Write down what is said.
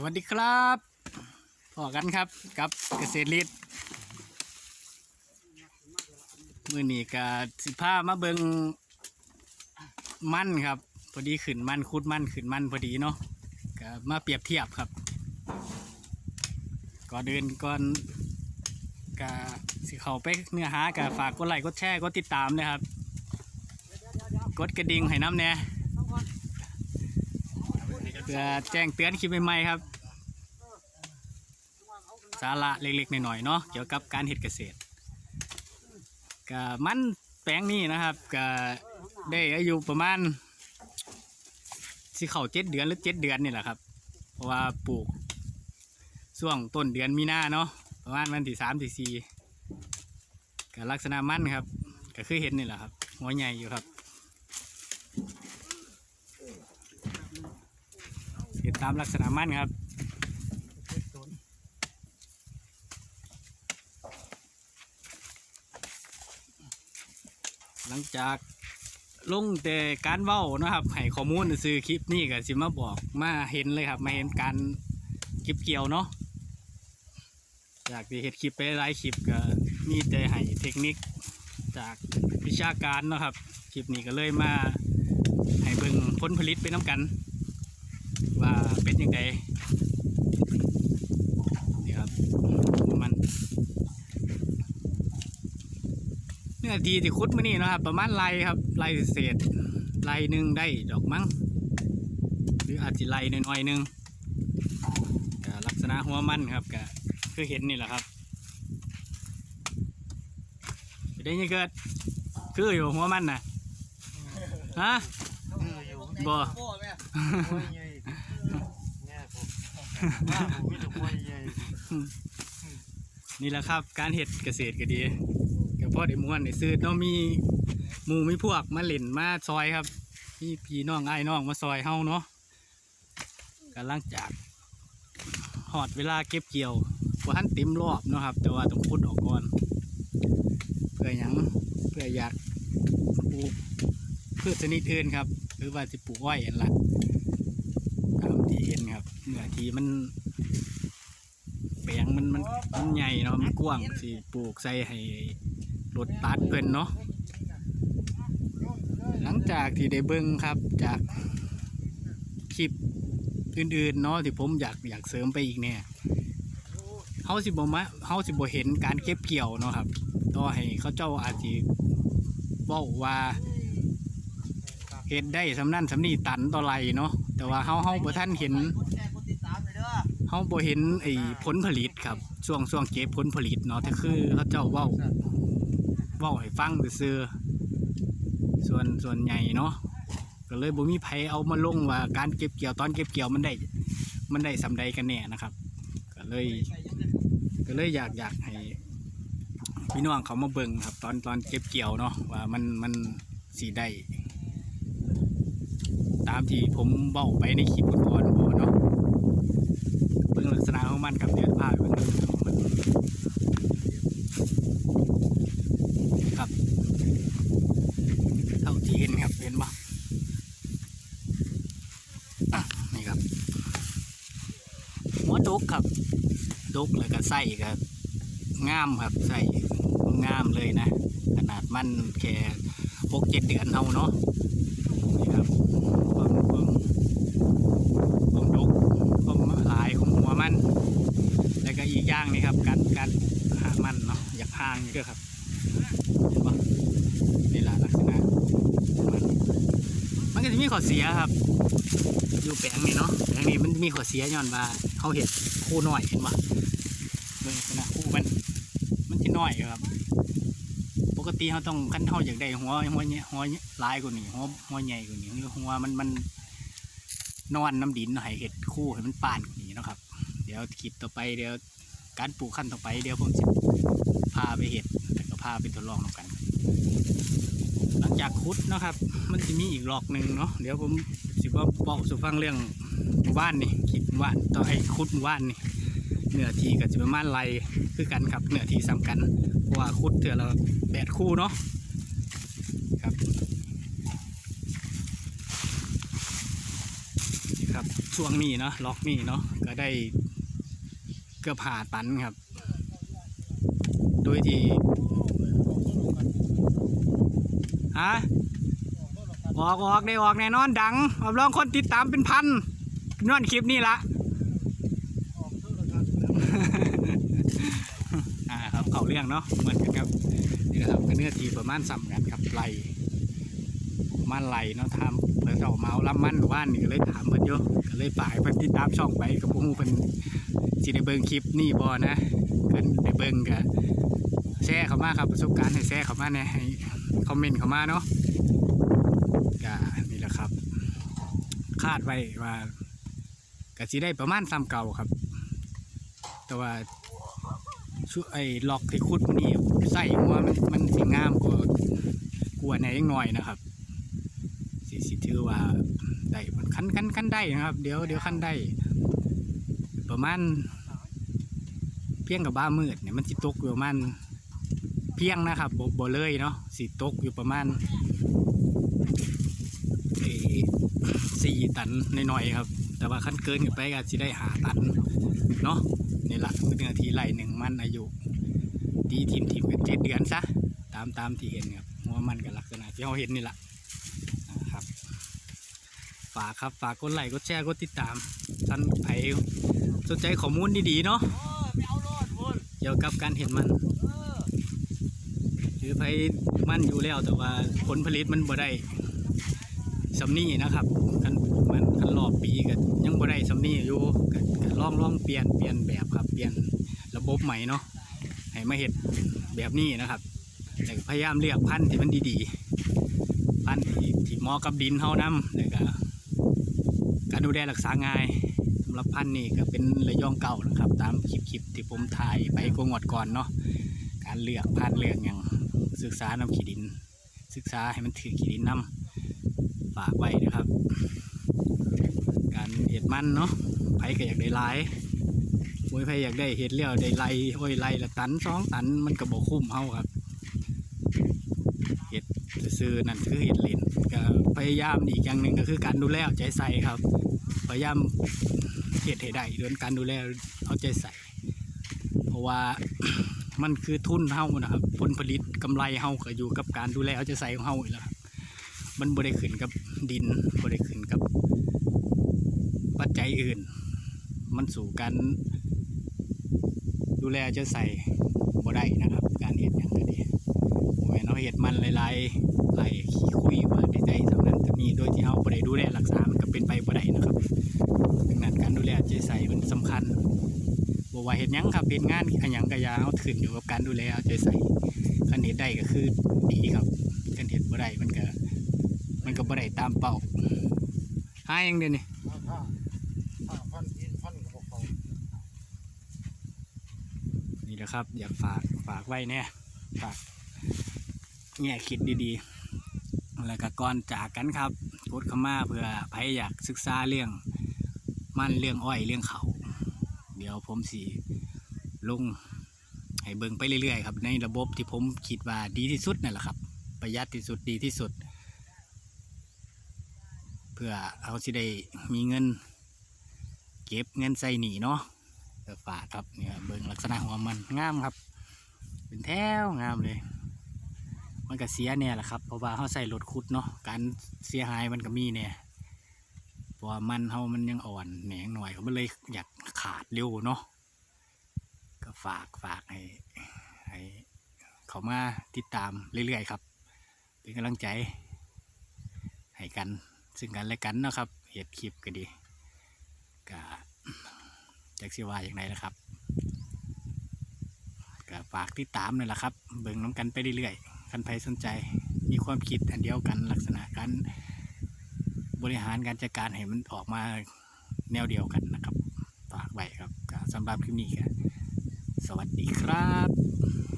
สวัสดีครับพอกันครับกับเกษตรลิศมือนี้กบสิผ้ามาเบิงมันครับ พอดีขึ้นมันคุดมันขึ้นมันพอดีเนาะก็มาเปรียบเทียบครับ ก่อนเดินก่อนกะสิเขาไปเนื้อหากะฝากกดไลค์กดแชร์กดติดตามนะครับ กดกระดิ่งให้น้ำแน่ พื่อแจ้งเตือนคลิปใหม่ๆครับ สาระเล็กๆหน่อยๆเนาะเกี่ยวกับการเฮ็ดเกษตรก็มันแปลงนี้นะครับก็ได้อายุประมาณสิเข้าเจ็ดเดือนหรือเจ็ดเดือนนี่แหละครับ เพราะว่าปลูกช่วงต้นเดือนมีนาเนาะประมาณวันที่สามที่สี่ก็ลักษณะมันครับ ก็คือเห็นนี่แหละครับหัวใหญ่อยู่ครับเห็น ตามลักษณะมันครับหลังจากลงแต่การเว้านะครับให้ข้อมูลซื้อคลิปนี่ก็สิมาบอกมาเห็นเลยครับมาเห็นการเก็บเกี่ยวเนาะอยากจะเห็นคลิปไปหลายคลิปก็มีแต่ให้เทคนิคจากวิชาการเนาะครับคลิปนี้ก็เลยมาให้เบิ่งผลผลิตไปน้ำกัน ว่าเป็นยังไงนี่ครับมันเนื้อทีที่คุดมานี่เนาะครับ ประมาณไรครับไรเศษไรหนึ่งได้ดอกมั้งหรืออาจจะไรหน่อยๆหนึงก็ลักษณะหัวมันครับก็คือเห็นนี่แหละครับเป็นได้ยังเกิด คืออยู่หัวมันนะฮะบ่ โอ้แม่โอ้ยใหญ่แม่ผม ว่าผมไม่ถูกโอ้ยใหญ่นี่แหละครับ การเห็ดเกษตรก็ดีก็พอได้มวนได้ซื้อต้องมีหมู่มีพวกมาเล่นมาซอยครับ มีพี่น้องไอ้น้องมาซอยเฮาเนาะกำลังจากหอดเวลาเก็บเกี่ยวว่าทันเต็มรอบเนาะครับ แต่ว่าต้องพุดออกก่อนเพื่อยังเพื่ออยากปลูกพืชชนิดอื่นครับ หรือว่าจะปลูกอ้อยอันละตามที่เห็นครับ เนื้อที่มัน แปลงมันมันมันใหญ่เนาะมันกว้างสิปลูกใส่ให้รถตัดเพิ่นเนาะหลังจากที่ได้เบิ่งครับจากคลิปอื่นๆเนาะที่ผมอยากอยากเสริมไปอีกเนี่ยเฮาสิบ่มาเฮาสิบ่เห็นการเก็บเกี่ยวเนาะครับต่อให้เขาเจ้าอาจสิเว้าว่าเฮ็ดได้สำนั่นสำนี่ตันต่อไรเนาะแต่ว่าเฮาเฮาบ่ทันเห็น เขาบ่เห็นไอ้ผลผลิตครับ ช่วงช่วงเก็บผลผลิตเนาะแต่คือเขาเจ้าเว้าเว้าให้ฟังซื่อส่วนส่วนใหญ่เนาะก็เลยบ่มีไผเอามาลงว่าการเก็บเกี่ยวตอนเก็บเกี่ยวมันได้ มันได้สำใดกันแน่นะครับ ก็เลย ก็เลยอยากอยากให้พี่น้องเขามาเบิ่งครับ ตอนตอนเก็บเกี่ยวเนาะว่ามันมันสีได้ตามที่ผมเบ้าไปในคลิปก่อน บิ่งลักษณะของมันกับเดือผ้าเบิ่งลักษณะของมันครับเท่าที่เห็นครับเห็นปะนี่ครับหัวดกครับดกแล้วก็ไส้ก็งามครับไส้งามเลยนะ ขนาดมันแค่หกเจ็ดเดือนเอาเนาะนี่ครับเบิ่งเบิ่งเบิ่งดกเบิ่งหลายของหัวมัน แล้วก็อีกอย่างนี่ครับ การการหามันเนาะอยากห่างนี่ก็ครับเห็นปะนี่แหละลักษณะมันก็จะมีข้อเสียครับอยู่แปลงนี่เนาะแปลงนี้มันมีข้อเสียย้อนว่าเขาเห็ดคู่น้อยเห็นปะเบิ่งลักษณะคู่มันมันจะน้อยครับ ปกติเขาต้องขั้นเขาอยากได้หัวหัวเนี่ยหัวลายกว่านี้หัวหัวใหญ่กว่านี้คือหัวมันมันนอนน้ำดินให้เห็ดคู่ให้มันป่านกว่านี้นะครับ เดี๋ยวคลิปต่อไปเดี๋ยว การปลูกขั้นต่อไปเดี๋ยวผมจะพาไปเห็ดแต่ก็พาไปทดลองกัน หลังจากคุดนะครับ มันจะมีอีกหลอกหนึ่งเนาะเดี๋ยวผมสิว่าบอกสุฟังเรื่องหมู่บ้านนี่คลิปหมู่บ้านต่อไอ้คุดหมู่บ้านนี่เนื้อทีกับจะประมาณไรคือกันครับเนื้อทีซ้ำกันเพราะว่าคุดเถื่อละแปดคู่เนาะครับครับช่วงนี้เนาะล็อกนี่เนาะก็ได้ กือบหาตันครับ โดยที่ฮะออกออกได้ออกแน่นอนดังรับรองคนติดตามเป็นพันนอนคลิปนี่ละอ่าครับ เข่าเรื่องเนาะเหมือนกันครับนี่นะครับเนื้อทีประมาณสามกันครับไหลประ มันไหลเนาะทำเพิ่นเอาเมาลำมันว่านนี่ก็เลยถามเพิ่นอยู่ก็เลยป่ายเพิ่นติดตามช่องไปกับผู้เพิ่นสิได้เบิ่งคลิปนี่บ่นะเพิ่นได้เบิ่งก็แชร์เข้ามาครับประสบการณ์ให้แชร์เข้ามาแหน่ให้คอมเมนต์เข้ามาเนาะก็นี่แหละครับ คาดไว้ว่าก็สิได้ประมาณซ้ำเก่าครับ แต่ว่าชุไอ้ล็อกที่คุดนี่ใส่หัวมันมันสิงามกว่ากัว่าในยังหน่อยนะครับ สิสิถือว่าได้มันคันคันคันได้นะครับ เดี๋ยวเดี๋ยวคันได้ ประมาณเพียงกับบ้ามืดเนี่ยมันสิตกอยู่ประมาณเพียงนะครับบ่บ่เลยเนาะสิตกอยู่ประมาณสี่ตันหน่อยๆครับ แต่ว่าคันเกินไปก็สิได้หาตันเนาะนี่ละเนื้อทีไหลหนึ่งมันอายุดีทีมทีมกันเจ็ดเดือนซะตามตามที่เห็นครับหัวมันกับลักษณะที่เราเห็นนี่แหละ ฝากครับ ฝากกดไลค์กดแชร์กดติดตามท่านไผสนใจข้อมูลดีๆเนาะเออไม่เอารอดพุ่นเกี่ยวกับการเห็นมันเออคือไผมันอยู่แล้วแต่ว่าผลผลิตมันบ่ได้สำนี่นะครับคันปลูกมันคันรอบปีก็ยังบ่ได้สำนี่อยู่ก็ก็ลองลองเปลี่ยนเปลี่ยนแบบครับ เปลี่ยนระบบใหม่เนาะให้มาเห็ดแบบนี้นะครับแต่พยายามเลือกพันธุ์ที่มันดีๆพันธุ์ที่ที่เหมาะกับดินเฮาน้ำแล้วก็ การดูแลรักษาง่ายสำหรับพันธุ์นี่ก็เป็นระยองเก่านะครับ ตามคลิปๆที่ผมถ่ายไปกงวดก่อนเนาะการเลือกพันธุ์เลือกอย่างศึกษานำขีดิน ศึกษาให้มันถือขีดินนำฝากไว้นะครับ การเห็ดมันเนาะไผก็อยากได้หลายโอ้ยไผอยากได้เห็ดเลี้ยวได้ไรโอ้ยไรละตันสองตันมันก็บ่คุ้มเฮาครับเห็ด ซื้อนั่นคือเห็ดเลนก็พยายามอีกอย่างหนึ่งก็คือการดูแลเอาใจใส่ครับ พยายามเห็ดให้ได้เรื่องการดูแลเอาใจใส่ เพราะว่ามันคือทุนเฮานะครับ ผลผลิตกำไรเฮาก็อยู่กับการดูแลเอาใจใส่ของเฮาอีกแล้วมันบ่ได้ขึ้นกับดินบ่ได้ขึ้นกับปัจจัยอื่น มันสู่การดูแลจะใส่บ่ได้นะครับ การเห็ดอย่างก็ดีโอ้ย เห็ดมันหลายๆไหลขี้คุยว่าได้ใจสำนั้นจะมีโดยที่เราบ่ได้ดูแลรักษามันก็เป็นไปบ่ได้นะครับดังนั้นการดูแลใจใส่มันสำคัญบ่ว่าเห็ดหยังครับเห็ดงานอันหยังก็อยาเอาขึ้นอยู่กับการดูแลเอาใจใส่คันเห็ดได้ก็คือดีครับคันเห็ดบ่ได้มันก็มันก็บ่ได้ตามเป้าหาหยังเด้นี่ถ้าถ้าถ้าพันอินพันกับพวกเขานี่แหละครับ อยากฝากฝากไว้เนี่ยฝาก แง่คิดดีๆ แล้วก็ก่อนจากกันครับกดข้ามาเพื่อใครอยากศึกษาเรื่องมันเรื่องอ้อยเรื่องเขาเดี๋ยวผมสีลงให้เบิ่งไปเรื่อยๆครับ ในระบบที่ผมคิดว่าดีที่สุดนั่นแหละครับ ประหยัดที่สุดดีที่สุด เพื่อเอาสิได้มีเงิน เก็บเงินใส่หนีเนาะฝากครับเนี่ยเบิ่งลักษณะหัวมันงามครับ เป็นแถวงามเลย มันก็เสียเนี่ยแหละครับเพราะว่าเขาใส่รถขุดเนาะการเสียหายมันก็มีเนี่ยเพราะมันเขามันยังอ่อนแหนงหน่อยเขามันเลยอยากขาดเร็วเนาะก็ฝากฝากให้ให้เขามาติดตามเรื่อยๆครับ เป็นกำลังใจให้กันซึ่งกันและกันเนาะครับเหตุคลิปก็ดีก็จากสิวาอย่างไรนะครับก็ฝากติดตามเลยละครับ เบิ่งน้ำกันไปเรื่อยๆ คันภัยสนใจมีความคิดอันเดียวกันลักษณะการบริหารการจัดการให้มันออกมาแนวเดียวกันนะครับฝากไว้ครับสำหรับคลิปนี้ครับสวัสดีครับ